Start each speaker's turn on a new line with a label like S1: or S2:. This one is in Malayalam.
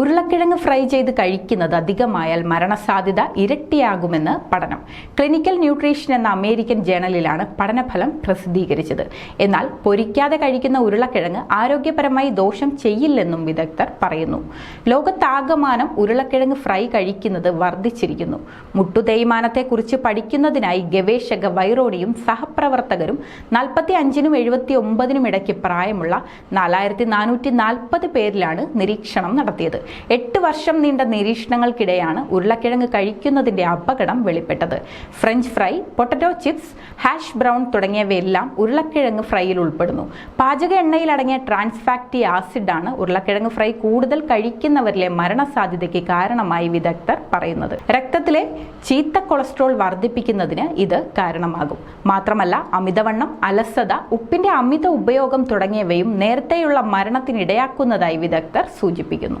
S1: ഉരുളക്കിഴങ്ങ് ഫ്രൈ ചെയ്ത് കഴിക്കുന്നത് അധികമായാൽ മരണസാധ്യത ഇരട്ടിയാകുമെന്ന് പഠനം. ക്ലിനിക്കൽ ന്യൂട്രീഷൻ എന്ന അമേരിക്കൻ ജേണലിലാണ് പഠനഫലം പ്രസിദ്ധീകരിച്ചത്. എന്നാൽ പൊരിക്കാതെ കഴിക്കുന്ന ഉരുളക്കിഴങ്ങ് ആരോഗ്യപരമായി ദോഷം ചെയ്യില്ലെന്നും വിദഗ്ധർ പറയുന്നു. ലോകത്താകമാനം ഉരുളക്കിഴങ്ങ് ഫ്രൈ കഴിക്കുന്നത് വർദ്ധിച്ചിരിക്കുന്നു. മുട്ടുതേയ്മാനത്തെക്കുറിച്ച് പഠിക്കുന്നതിനായി ഗവേഷക വൈറോണിയും സഹപ്രവർത്തകരും നാൽപ്പത്തി അഞ്ചിനും എഴുപത്തി ഒമ്പതിനും ഇടയ്ക്ക് പ്രായമുള്ള നാലായിരത്തി നാനൂറ്റി നാൽപ്പത് പേരിലാണ് നിരീക്ഷണം നടത്തിയത്. എട്ട് വർഷം നീണ്ട നിരീക്ഷണങ്ങൾക്കിടെയാണ് ഉരുളക്കിഴങ്ങ് കഴിക്കുന്നതിന്റെ അപകടം വെളിപ്പെട്ടത്. French fry potato chips hash brown തുടങ്ങിയവയെല്ലാം ഉരുളക്കിഴങ്ങ് ഫ്രൈയിൽ ഉൾപ്പെടുന്നു. പാചക എണ്ണയിൽ അടങ്ങിയ ട്രാൻസ്ഫാക്റ്റി ആസിഡാണ് ഉരുളക്കിഴങ്ങ് ഫ്രൈ കൂടുതൽ കഴിക്കുന്നവരിലെ മരണസാധ്യതയ്ക്ക് കാരണമായി വിദഗ്ധർ പറയുന്നത്. രക്തത്തിലെ ചീത്ത കൊളസ്ട്രോൾ വർദ്ധിപ്പിക്കുന്നതിന് ഇത് കാരണമാകും. മാത്രമല്ല അമിതവണ്ണം അലസത ഉപ്പിന്റെ അമിത ഉപയോഗം തുടങ്ങിയവയും നേരത്തെയുള്ള മരണത്തിനിടയാക്കുന്നതായി വിദഗ്ധർ സൂചിപ്പിക്കുന്നു.